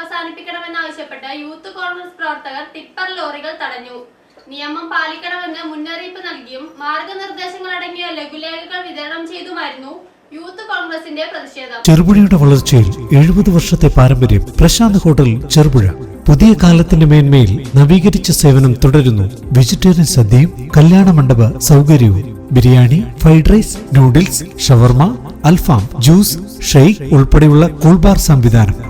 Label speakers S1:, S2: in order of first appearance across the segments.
S1: അവസാനിപ്പിക്കണമെന്നാവശ്യപ്പെട്ട് youth Congress പ്രവർത്തകർ tipper ലോറികൾ തടഞ്ഞു. നിയമം പാലിക്കണമെന്ന് മുന്നറിയിപ്പ് നൽകിയും മാർഗനിർദ്ദേശങ്ങൾ അടങ്ങിയ ലഘുലേഖകൾ വിതരണം ചെയ്തുമായിരുന്നു യൂത്ത്
S2: ചെറുപുഴയുടെ വളർച്ചയിൽ എഴുപത് വർഷത്തെ പാരമ്പര്യം പ്രശാന്ത് ഹോട്ടൽ ചെറുപുഴ. പുതിയ കാലത്തിന്റെ മേന്മയിൽ നവീകരിച്ച സേവനം തുടരുന്നു. വെജിറ്റേറിയൻ സദ്യയും കല്യാണ മണ്ഡപ സൗകര്യവും. Biryani fried rice noodles shawarma അൽഫാം ജ്യൂസ് ഷെയ്ക്ക് ഉൾപ്പെടെയുള്ള കൂൾബാർ സംവിധാനം.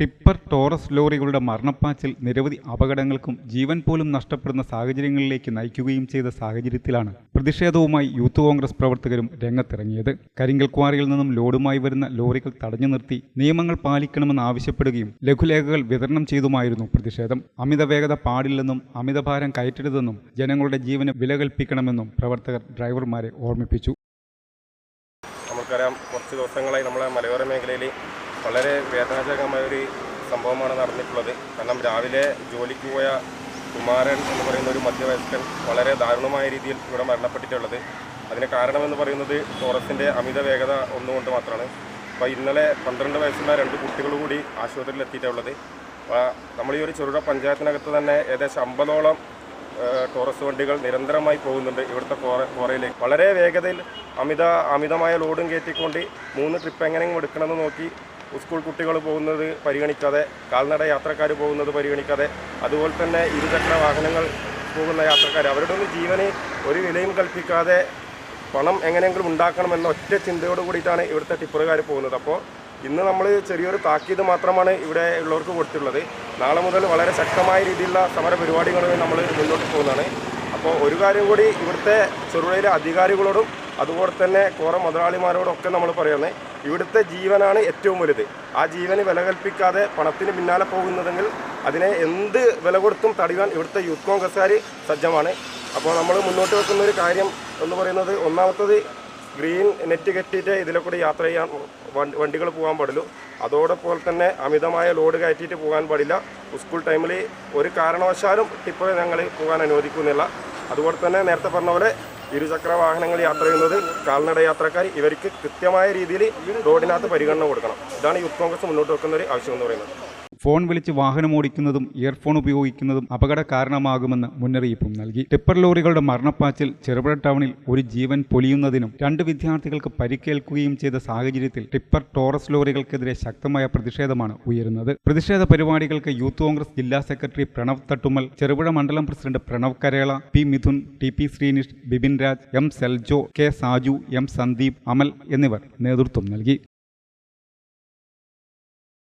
S3: Tipper Taurus ലോറികളുടെ മരണപ്പാച്ചിൽ നിരവധി അപകടങ്ങൾക്കും ജീവൻ പോലും നഷ്ടപ്പെടുന്ന സാഹചര്യങ്ങളിലേക്ക് നയിക്കുകയും ചെയ്ത സാഹചര്യത്തിലാണ് പ്രതിഷേധവുമായി യൂത്ത് കോൺഗ്രസ് പ്രവർത്തകരും രംഗത്തിറങ്ങിയത്. കരിങ്കൽ ക്വാറിയിൽ നിന്നും ലോഡുമായി വരുന്ന ലോറികൾ തടഞ്ഞു നിർത്തി നിയമങ്ങൾ പാലിക്കണമെന്ന് ആവശ്യപ്പെടുകയും ലഘുലേഖകൾ വിതരണം ചെയ്തുമായിരുന്നു പ്രതിഷേധം. അമിത വേഗത പാടില്ലെന്നും അമിതഭാരം കയറ്റരുതെന്നും ജനങ്ങളുടെ ജീവന് വില കൽപ്പിക്കണമെന്നും പ്രവർത്തകർ ഡ്രൈവർമാരെ ഓർമ്മിപ്പിച്ചു.
S4: നമുക്കറിയാം കുറച്ച് ദിവസങ്ങളായി നമ്മളെ മലയോര മേഖലയിൽ വളരെ വേദനാജനകമായ ഒരു സംഭവമാണ് നടന്നിട്ടുള്ളത്. കാരണം രാവിലെ ജോലിക്ക് പോയ കുമാരൻ എന്ന് പറയുന്ന ഒരു മധ്യവയസ്കൻ വളരെ ദാരുണമായ രീതിയിൽ ഇവിടെ മരണപ്പെട്ടിട്ടുള്ളത്. അതിന് കാരണമെന്ന് പറയുന്നത് ടോറസിന്റെ അമിത വേഗത ഒന്നുകൊണ്ട് മാത്രമാണ്. അപ്പോൾ ഇന്നലെ പന്ത്രണ്ട് വയസ്സുള്ള രണ്ട് കുട്ടികൾ കൂടി ആശുപത്രിയിൽ എത്തിയിട്ടുള്ളത്. നമ്മൾ ഈ ഒരു ചെറുട പഞ്ചായത്തിനകത്ത് തന്നെ ഏകദേശം അമ്പതോളം ടോറസ് വണ്ടികൾ നിരന്തരമായി പോകുന്നുണ്ട് ഇവിടുത്തെ കോറ കോറയിലേക്ക് വളരെ വേഗതയിൽ അമിത അമിതമായ ലോഡും കയറ്റിക്കൊണ്ട് മൂന്ന് ട്രിപ്പ് എങ്ങനെയും എടുക്കണമെന്ന് നോക്കി സ്കൂൾ കുട്ടികൾ പോകുന്നത് പരിഗണിക്കാതെ കാൽനട യാത്രക്കാർ പോകുന്നത് പരിഗണിക്കാതെ അതുപോലെ തന്നെ ഇരുചക്ര വാഹനങ്ങൾ പോകുന്ന യാത്രക്കാർ അവരുടെ ഒന്നും ജീവന് ഒരു വിലയും കൽപ്പിക്കാതെ പണം എങ്ങനെയെങ്കിലും ഉണ്ടാക്കണമെന്ന ഒറ്റ ചിന്തയോട് കൂടിയിട്ടാണ് ഇവിടുത്തെ ടിപ്പറുകാർ പോകുന്നത്. അപ്പോൾ ഇന്ന് നമ്മൾ ചെറിയൊരു താക്കീത് മാത്രമാണ് ഇവിടെ ഉള്ളവർക്ക് കൊടുത്തിട്ടുള്ളത്. നാളെ മുതൽ വളരെ ശക്തമായ രീതിയിലുള്ള സമര പരിപാടികളുമായി നമ്മൾ മുന്നോട്ട് പോകുന്നതാണ്. അപ്പോൾ ഒരു കാര്യം കൂടി ഇവിടുത്തെ ചെറുപുഴയിലെ അധികാരികളോടും അതുപോലെ തന്നെ കോറ മുതലാളിമാരോടൊക്കെ നമ്മൾ പറയുന്നത് ഇവിടുത്തെ ജീവനാണ് ഏറ്റവും വലുത്. ആ ജീവന് വില കൽപ്പിക്കാതെ പണത്തിന് പിന്നാലെ പോകുന്നതെങ്കിൽ അതിനെ എന്ത് വില കൊടുത്തും തടയാൻ ഇവിടുത്തെ യൂത്ത് കോൺഗ്രസ്സുകാർ സജ്ജമാണ്. അപ്പോൾ നമ്മൾ മുന്നോട്ട് വെക്കുന്ന ഒരു കാര്യം എന്ന് പറയുന്നത് ഒന്നാമത്തത് ഗ്രീൻ നെറ്റ് കെട്ടിയിട്ട് ഇതിലെ യാത്ര ചെയ്യാൻ വണ്ടികൾ പോകാൻ പാടുള്ളൂ. അതോടൊപ്പം തന്നെ അമിതമായ ലോഡ് കയറ്റിയിട്ട് പോകാൻ പാടില്ല. സ്കൂൾ ടൈമിൽ ഒരു കാരണവശാലും ടിപ്പർ ഞങ്ങൾ പോകാൻ അനുവദിക്കുന്നില്ല. അതുപോലെ തന്നെ നേരത്തെ പറഞ്ഞ പോലെ ഇരുചക്ര വാഹനങ്ങൾ യാത്ര ചെയ്യുന്നത് കാൽനട യാത്രക്കാർ ഇവർക്ക് കൃത്യമായ രീതിയിൽ റോഡിനകത്ത് പരിഗണന കൊടുക്കണം. ഇതാണ് യൂത്ത് കോൺഗ്രസ് മുന്നോട്ട് വെക്കുന്ന ഒരു ആവശ്യം എന്ന് പറയുന്നത്.
S3: ഫോൺ വിളിച്ച് വാഹനം ഓടിക്കുന്നതും ഇയർഫോൺ ഉപയോഗിക്കുന്നതും അപകട കാരണമാകുമെന്ന് മുന്നറിയിപ്പും നൽകി. ടിപ്പർ ലോറികളുടെ മരണപ്പാച്ചിൽ ചെറുപുഴ ടൗണിൽ ഒരു ജീവൻ പൊലിയുന്നതിനും രണ്ട് വിദ്യാർത്ഥികൾക്ക് പരിക്കേൽക്കുകയും ചെയ്ത സാഹചര്യത്തിൽ ടിപ്പർ ടോറസ് ലോറികൾക്കെതിരെ ശക്തമായ പ്രതിഷേധമാണ് ഉയരുന്നത്. പ്രതിഷേധ പരിപാടികൾക്ക് യൂത്ത് കോൺഗ്രസ് ജില്ലാ സെക്രട്ടറി പ്രണവ് തട്ടുമൽ ചെറുപുഴ മണ്ഡലം president Pranav Karela P Mithun T P Sreenish Bipin Raj M Seljo K Saju M Sandeep Amal എന്നിവർ നേതൃത്വം നൽകി.